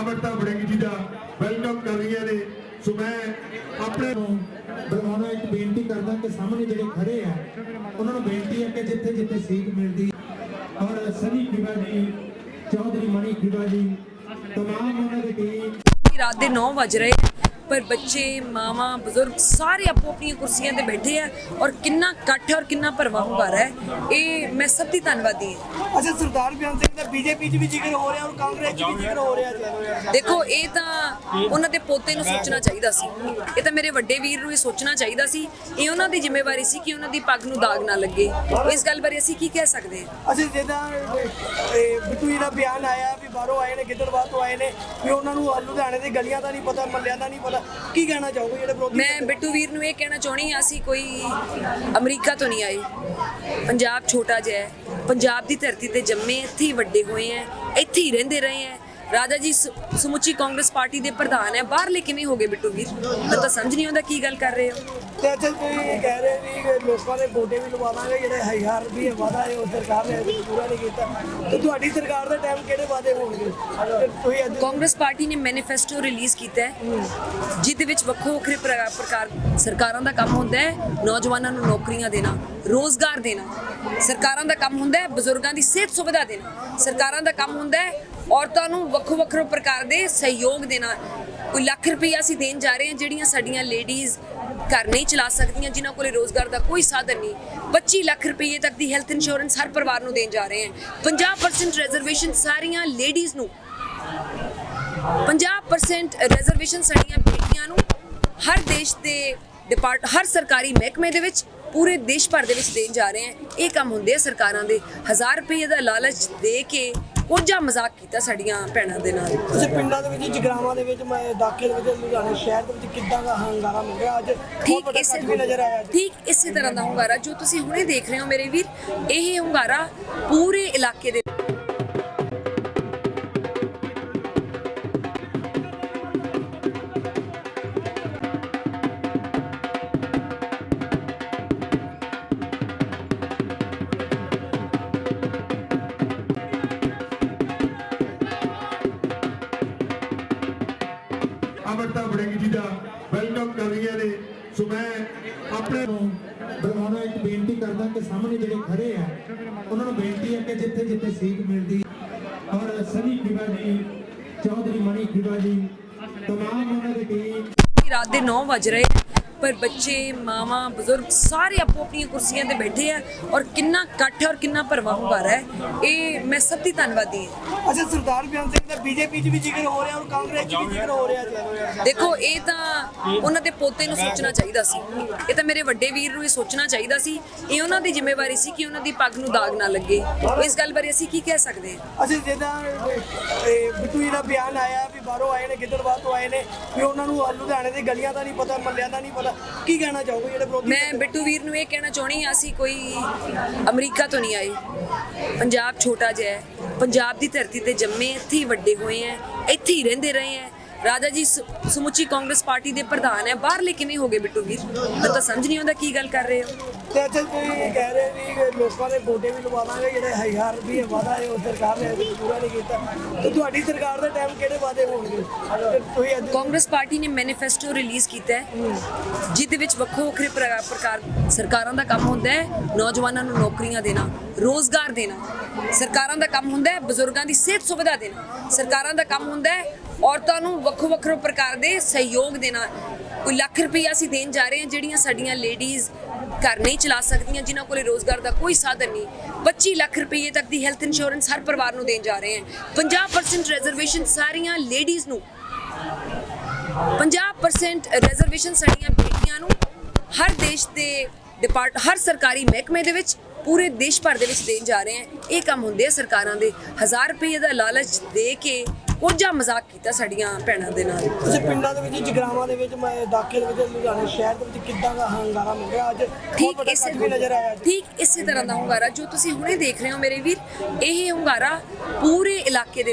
ਅਮਰਤਾ ਬੜਿੰਗ ਜੀ ਦਾ। ਵੈਲਕਮ ਕਰ ਰਹੀਆਂ ਨੇ ਸੋ ਮੈਂ ਆਪਣੇ ਨੂੰ ਬਰਮਾਨੋ ਇੱਕ ਬੇਨਤੀ ਕਰਦਾ ਕਿ ਸਾਹਮਣੇ ਜਿਹੜੇ ਖੜੇ ਆ, ਉਹਨਾਂ ਨੂੰ ਬੇਨਤੀ ਹੈ ਕਿ ਜਿੱਥੇ ਜਿੱਥੇ ਸੀਟ ਮਿਲਦੀ ਔਰ ਸਨੀ ਖਿਵਾ ਜੀ, ਚੌਧਰੀ ਮਣੀ ਖਿਵਾ ਜੀ, ਤਮਾਮ ਉਹਨਾਂ ਦੇ ਟੀਮ ਰਾਤ ਦੇ 9 ਵਜ ਰਹੇ ਪਰ ਬੱਚੇ ਮਾਵਾਂ ਬਜ਼ੁਰਗ ਸਾਰੇ ਆਪੋ ਆਪਣੀਆਂ ਕੁਰਸੀਆਂ ਤੇ ਬੈਠੇ ਆ ਔਰ ਕਿੰਨਾ ਇਕੱਠ ਹੈ ਔਰ ਕਿੰਨਾ ਭਰਵਾ ਹੁੰਗਾਰਾ ਹੈ। ਇਹ ਮੈਂ ਸਭ ਦੀ ਧੰਨਵਾਦੀ ਹਾਂ। ਅੱਛਾ ਸਰਦਾਰ ਬਿਆਨ ਸਿੰਘ ਦਾ ਬੀਜੇਪੀ 'ਚ ਵੀ ਜ਼ਿਕਰ ਹੋ ਰਿਹਾ ਔਰ ਕਾਂਗਰਸ 'ਚ ਵੀ ਜ਼ਿਕਰ ਹੋ ਰਿਹਾ ਦੇਖੋ ਇਹ ਤਾਂ ਉਹਨਾਂ ਦੇ ਪੋਤੇ ਨੂੰ ਸੋਚਣਾ ਚਾਹੀਦਾ ਸੀ। ਇਹ ਤਾਂ ਮੇਰੇ ਵੱਡੇ ਵੀਰ ਨੂੰ ਇਹ ਸੋਚਣਾ ਚਾਹੀਦਾ ਸੀ। ਇਹ ਉਹਨਾਂ ਦੀ ਜ਼ਿੰਮੇਵਾਰੀ ਸੀ ਕਿ ਉਹਨਾਂ ਦੀ ਪੱਗ ਨੂੰ ਦਾਗ ਨਾ ਲੱਗੇ। ਇਸ ਗੱਲ ਬਾਰੇ ਅਸੀਂ ਕੀ ਕਹਿ ਸਕਦੇ ਹਾਂ? ਅੱਛਾ ਜਿੱਦਾਂ ਇਹ ਬਿੱਟੂ ਜੀ ਦਾ ਬਿਆਨ ਆਇਆ ਵੀ ਬਾਹਰੋਂ ਆਏ ਨੇ ਗਿੱਦੜਬਾਹ ਤੋਂ ਆਏ ਨੇ ਵੀ ਉਹਨਾਂ ਨੂੰ ਲੁਧਿਆਣੇ ਦੀ ਗਲੀਆਂ ਦਾ ਨਹੀਂ ਪਤਾ ਮੱਲਿਆਂ ਦਾ ਨਹੀਂ ਪਤਾ ਕੀ ਕਹਿਣਾ ਚਾਹੋਗੇ ਜਿਹੜੇ ਵਿਰੋਧੀ ਮੈਂ ਬਿੱਟੂ ਵੀਰ ਨੂੰ ਇਹ ਕਹਿਣਾ ਚਾਹਣੀ ਹਾਂ ਅਸੀਂ ਕੋਈ ਅਮਰੀਕਾ ਤੋਂ ਨਹੀਂ ਆਏ। ਪੰਜਾਬ ਛੋਟਾ ਜਿਹਾ ਹੈ। ਪੰਜਾਬ ਦੀ ਧਰਤੀ ਤੇ ਜੰਮੇ ਇੱਥੇ ਹੀ ਵੱਡੇ ਹੋਏ ਹੈ ਇੱਥੇ ਹੀ ਰਹਿੰਦੇ ਰਹੇ ਹੈ। ਰਾਜਾ ਜੀ ਸਮੁੱਚੀ ਕਾਂਗਰਸ ਪਾਰਟੀ ਦੇ ਪ੍ਰਧਾਨ ਹੈ। ਬਾਹਰਲੇ ਕਿਵੇਂ ਹੋ ਗਏ ਬਿੱਟੂ ਵੀਰ? ਮੈਨੂੰ ਤਾਂ ਸਮਝ ਨਹੀਂ ਆਉਂਦਾ ਕੀ ਗੱਲ ਕਰ ਰਹੇ ਹੋ। ਤੇ ਅੱਛਾ ਤੁਸੀਂ ਕਹਿ ਰਹੇ ਵੀ ਲੋਕਾਂ ਦੇ ਗੋਡੇ ਵੀ ਲਵਾ ਦਾਂਗੇ ਜਿਹੜੇ ਹਜ਼ਾਰ ਰੁਪਏ ਵਾਦਾ ਹੈ ਉਹ ਸਰਕਾਰ ਨੇ ਅਜੇ ਪੂਰਾ ਨਹੀਂ ਕੀਤਾ। ਤੇ ਤੁਹਾਡੀ ਸਰਕਾਰ ਦਾ ਟਾਈਮ ਕਿਹੜੇ ਵਾਦੇ ਹੋਣਗੇ? ਤੁਸੀਂ ਅੱਜ ਕਾਂਗਰਸ ਪਾਰਟੀ ਨੇ ਮੈਨੀਫੈਸਟੋ ਰਿਲੀਜ਼ ਕੀਤਾ ਹੈ। ਜਿਹਦੇ ਵਿੱਚ ਵੱਖੋ ਵੱਖਰੇ ਪ੍ਰਕਾਰ ਸਰਕਾਰਾਂ ਦਾ ਕੰਮ ਹੁੰਦਾ ਹੈ ਨੌਜਵਾਨਾਂ ਨੂੰ ਨੌਕਰੀਆਂ ਦੇਣਾ। ਰੋਜ਼ਗਾਰ ਦੇਣਾ। ਸਰਕਾਰਾਂ ਦਾ ਕੰਮ ਹੁੰਦਾ ਹੈ, ਬਜ਼ੁਰਗਾਂ ਦੀ ਸਿਹਤ ਸੁਵਿਧਾ ਦੇਣਾ। ਸਰਕਾਰਾਂ ਦਾ ਕੰਮ ਹੁੰਦਾ ਹੈ, ਔਰਤਾਂ ਨੂੰ ਵੱਖੋ ਵੱਖਰੇ ਪ੍ਰਕਾਰ ਦੇ ਸਹਿਯੋਗ ਦੇਣਾ। ਕੋਈ ਲੱਖ ਰੁਪਈਆ ਅਸੀਂ ਦੇਣ ਜਾ ਰਹੇ ਹਾਂ, ਜਿਹੜੀਆਂ ਸਾਡੀਆਂ ਲੇਡੀਜ਼ ਘਰ ਨਹੀਂ ਚਲਾ ਸਕਦੀਆਂ, ਜਿਨ੍ਹਾਂ ਕੋਲੇ ਰੋਜ਼ਗਾਰ ਦਾ ਕੋਈ ਸਾਧਨ ਨਹੀਂ। 25 ਲੱਖ ਰੁਪਏ ਤੱਕ ਦੀ ਹੈਲਥ ਇੰਸ਼ੋਰੈਂਸ ਹਰ ਪਰਿਵਾਰ ਨੂੰ ਦੇਣ ਜਾ ਰਹੇ ਹਾਂ। 50% ਰਿਜ਼ਰਵੇਸ਼ਨ ਸਾਰੀਆਂ ਲੇਡੀਜ਼ ਨੂੰ। 50% ਰਿਜ਼ਰਵੇਸ਼ਨ ਸਾਡੀਆਂ ਬੇਟੀਆਂ ਨੂੰ। ਹਰ ਦੇਸ਼ ਦੇ ਡਿਪਾਰਟ ਹਰ ਸਰਕਾਰੀ ਮਹਿਕਮੇ ਦੇ ਵਿੱਚ ਪੂਰੇ ਦੇਸ਼ ਭਰ ਦੇ ਵਿੱਚ ਦੇਣ ਜਾ ਰਹੇ ਹਨ ਇਹ ਕੰਮ ਹੁੰਦੇ ਆ ਸਰਕਾਰਾਂ ਦੇ। 1000 ਰੁਪਏ ਦਾ ਲਾਲਚ ਦੇ ਕੇ ਕੋਝਾ ਮਜ਼ਾਕ ਕੀਤਾ ਸਾਡੀਆਂ ਭੈਣਾਂ ਦੇ ਨਾਲ। ਤੁਸੀਂ ਪਿੰਡਾਂ ਦੇ ਵਿੱਚ ਜਗਰਾਵਾਂ ਦੇ ਵਿੱਚ ਮੈਂ ਦਾਖੇ ਦੇ ਵਿੱਚ ਲੁਧਿਆਣੇ ਸ਼ਹਿਰ ਦੇ ਵਿੱਚ ਕਿੱਦਾਂ ਦਾ ਹੰਗਾਰਾ ਮਿਲ ਰਿਹਾ ਅੱਜ? ਠੀਕ ਇਸੇ ਨਜ਼ਰ ਆਇਆ ਠੀਕ ਇਸੇ ਤਰ੍ਹਾਂ ਦਾ ਹੁੰਗਾਰਾ ਜੋ ਤੁਸੀਂ ਹੁਣੇ ਦੇਖ ਰਹੇ ਹੋ ਮੇਰੇ ਵੀਰ ਇਹ ਹੁੰਗਾਰਾ ਪੂਰੇ ਇਲਾਕੇ ਦੇ ਅਮਰਤਾ ਬੜਿੰਗ ਜੀ ਦਾ। ਵੈਲਕਮ ਕਰ ਰਹੀਆਂ ਨੇ। ਸੋ ਮੈਂ ਆਪਣੇ ਨੂੰ ਬੁਲਾਉਣਾ ਇੱਕ ਬੇਨਤੀ ਕਰਦਾ ਕਿ ਸਾਹਮਣੇ ਜਿਹੜੇ ਖੜੇ ਆ ਉਹਨਾਂ ਨੂੰ ਬੇਨਤੀ ਹੈ ਕਿ ਜਿੱਥੇ ਜਿੱਥੇ ਸੀਟ ਮਿਲਦੀ ਔਰ ਸਨੀ ਖਿਬਾ ਜੀ ਚੌਧਰੀ ਮਣੀ ਖਿਬਾ ਜੀ ਤਮਾਮ ਉਹਨਾਂ ਦੀ ਟੀਮ ਰਾਤ ਦੇ 9 ਵਜ ਰਹੇ ਪਰ ਬੱਚੇ ਮਾਵਾਂ ਬਜ਼ੁਰਗ ਸਾਰੇ ਆਪੋ ਆਪਣੀਆਂ ਕੁਰਸੀਆਂ ਤੇ ਬੈਠੇ ਆ ਔਰ ਕਿੰਨਾ ਇਕੱਠ ਔਰ ਕਿੰਨਾ ਭਰਵਾ ਹੁੰਗਾਰਾ ਹੈ। ਇਹ ਮੈਂ ਸਭ ਦੀ ਧੰਨਵਾਦੀ ਹਾਂ। ਅੱਛਾ ਸਰਦਾਰ ਬਿਆਨ ਸਿੰਘ ਦਾ ਬੀਜੇਪੀ 'ਚ ਵੀ ਜ਼ਿਕਰ ਹੋ ਰਿਹਾ ਔਰ ਕਾਂਗਰਸ 'ਚ ਵੀ ਜ਼ਿਕਰ ਹੋ ਰਿਹਾ ਜੀ। ਦੇਖੋ ਇਹ ਤਾਂ ਉਹਨਾਂ ਦੇ ਪੋਤੇ ਨੂੰ ਸੋਚਣਾ ਚਾਹੀਦਾ ਸੀ। ਇਹ ਤਾਂ ਮੇਰੇ ਵੱਡੇ ਵੀਰ ਨੂੰ ਇਹ ਸੋਚਣਾ ਚਾਹੀਦਾ ਸੀ। ਇਹ ਉਹਨਾਂ ਦੀ ਜ਼ਿੰਮੇਵਾਰੀ ਸੀ ਕਿ ਉਹਨਾਂ ਦੀ ਪੱਗ ਨੂੰ ਦਾਗ ਨਾ ਲੱਗੇ। ਇਸ ਗੱਲ ਬਾਰੇ ਅਸੀਂ ਕੀ ਕਹਿ ਸਕਦੇ ਹਾਂ? ਅੱਛਾ ਇਹ ਬਿੱਟੂ ਜੀ ਦਾ ਬਿਆਨ ਆਇਆ ਵੀ ਬਾਹਰੋਂ ਆਏ ਨੇ ਗਿੱਦੜਬਾਹ ਤੋਂ ਆਏ ਨੇ ਵੀ ਉਹਨਾਂ ਨੂੰ ਲੁਧਿਆਣੇ ਦੀ ਗਲੀਆਂ ਦਾ ਨਹੀਂ ਪਤਾ ਮੱਲਿਆਂ ਦਾ ਨਹੀਂ ਪਤਾ। ਕੀ ਕਹਿਣਾ ਚਾਹੋਗੇ ਜਿਹੜੇ ਵਿਰੋਧੀ ਮੈਂ ਬਿੱਟੂ ਵੀਰ ਨੂੰ ਇਹ ਕਹਿਣਾ ਚਾਹਣੀ ਹਾਂ ਅਸੀਂ ਕੋਈ ਅਮਰੀਕਾ ਤੋਂ ਨਹੀਂ ਆਏ। ਪੰਜਾਬ ਛੋਟਾ ਜਿਹਾ ਹੈ। ਪੰਜਾਬ ਦੀ ਧਰਤੀ ਤੇ ਜੰਮੇ ਇੱਥੇ ਹੀ ਵੱਡੇ ਹੋਏ ਹੈ ਇੱਥੇ ਹੀ ਰਹਿੰਦੇ ਰਹੇ ਹੈ। ਰਾਜਾ ਜੀ ਸਮੁੱਚੀ ਕਾਂਗਰਸ ਪਾਰਟੀ ਦੇ ਪ੍ਰਧਾਨ ਹੈ ਬਾਹਰਲੇ ਕਿਵੇਂ ਹੋ ਗਏ ਬਿੱਟੂ ਵੀਰ? ਮੈਨੂੰ ਤਾਂ ਸਮਝ ਨਹੀਂ ਆਉਂਦਾ ਕੀ ਗੱਲ ਕਰ ਰਹੇ ਹੋ। ਤੇ ਅੱਛਾ ਤੁਸੀਂ ਕਹਿ ਰਹੇ ਵੀ ਲੋਕਾਂ ਦੇ ਗੋਡੇ ਵੀ ਲਵਾ ਦਾਂਗੇ ਜਿਹੜੇ ਹਜ਼ਾਰ ਰੁਪਏ ਵਾਦਾ ਹੈ ਉਹ ਸਰਕਾਰ ਨੇ ਅਜੇ ਪੂਰਾ ਨਹੀਂ ਕੀਤਾ। ਤੇ ਤੁਹਾਡੀ ਸਰਕਾਰ ਦਾ ਟਾਈਮ ਕਿਹੜੇ ਵਾਦੇ ਹੋਣਗੇ? ਤੁਸੀਂ ਅੱਜ ਕਾਂਗਰਸ ਪਾਰਟੀ ਨੇ ਮੈਨੀਫੈਸਟੋ ਰਿਲੀਜ਼ ਕੀਤਾ ਹੈ। ਜਿਹਦੇ ਵਿੱਚ ਵੱਖੋ ਵੱਖਰੇ ਪ੍ਰਕਾਰ ਪ੍ਰਕਾਰ ਸਰਕਾਰਾਂ ਦਾ ਕੰਮ ਹੁੰਦਾ ਹੈ ਨੌਜਵਾਨਾਂ ਨੂੰ ਨੌਕਰੀਆਂ ਦੇਣਾ ਰੋਜ਼ਗਾਰ ਦੇਣਾ। ਸਰਕਾਰਾਂ ਦਾ ਕੰਮ ਹੁੰਦਾ ਹੈ ਬਜ਼ੁਰਗਾਂ ਦੀ ਸਿਹਤ ਸੁਵਿਧਾ ਦੇਣਾ। ਸਰਕਾਰਾਂ ਦਾ ਕੰਮ ਹੁੰਦਾ ਹੈ ਔਰਤਾਂ ਨੂੰ ਵੱਖੋ ਵੱਖਰੇ ਪ੍ਰਕਾਰ ਦੇ ਸਹਿਯੋਗ ਦੇਣਾ। ਕੋਈ ਲੱਖ ਰੁਪਈਆ ਅਸੀਂ ਦੇਣ ਜਾ ਰਹੇ ਹਾਂ ਜਿਹੜੀਆਂ ਸਾਡੀਆਂ ਲੇਡੀਜ਼ ਘਰ ਨਹੀਂ ਚਲਾ ਸਕਦੀਆਂ, ਜਿਨ੍ਹਾਂ ਕੋਲੇ ਰੋਜ਼ਗਾਰ ਦਾ ਕੋਈ ਸਾਧਨ ਨਹੀਂ। 25 ਲੱਖ ਰੁਪਏ ਤੱਕ ਦੀ ਹੈਲਥ ਇੰਸ਼ੋਰੈਂਸ ਹਰ ਪਰਿਵਾਰ ਨੂੰ ਦੇਣ ਜਾ ਰਹੇ ਹਾਂ। 50% ਰਿਜ਼ਰਵੇਸ਼ਨ ਸਾਰੀਆਂ ਲੇਡੀਜ਼ ਨੂੰ। 50% ਰਿਜ਼ਰਵੇਸ਼ਨ ਸਾਡੀਆਂ ਬੇਟੀਆਂ ਨੂੰ ਹਰ ਦੇਸ਼ ਦੇ ਡਿਪਾਰਟ ਹਰ ਸਰਕਾਰੀ ਮਹਿਕਮੇ ਦੇ ਵਿੱਚ, ਪੂਰੇ ਦੇਸ਼ ਭਰ ਦੇ ਵਿੱਚ ਦੇਣ ਜਾ ਰਹੇ ਹਨ ਇਹ ਕੰਮ ਹੁੰਦੇ ਆ ਸਰਕਾਰਾਂ ਦੇ। 1000 ਰੁਪਏ ਦਾ ਲਾਲਚ ਦੇ ਕੇ ਕੋਝਾ ਮਜ਼ਾਕ ਕੀਤਾ ਸਾਡੀਆਂ ਭੈਣਾਂ ਦੇ ਨਾਲ। ਤੁਸੀਂ ਪਿੰਡਾਂ ਦੇ ਵਿੱਚ ਜਗਰਾਵਾਂ ਦੇ ਵਿੱਚ ਮੈਂ ਦਾਖੇ ਦੇ ਵਿੱਚ ਲੁਧਿਆਣੇ ਸ਼ਹਿਰ ਦੇ ਵਿੱਚ ਕਿੱਦਾਂ ਦਾ ਹੰਗਾਰਾ ਮਿਲ ਰਿਹਾ ਅੱਜ? ਠੀਕ ਇਸੇ ਨਜ਼ਰ ਆਇਆ ਠੀਕ ਇਸੇ ਤਰ੍ਹਾਂ ਦਾ ਹੁੰਗਾਰਾ ਜੋ ਤੁਸੀਂ ਹੁਣੇ ਦੇਖ ਰਹੇ ਹੋ ਮੇਰੇ ਵੀਰ ਇਹ ਹੁੰਗਾਰਾ ਪੂਰੇ ਇਲਾਕੇ ਦੇ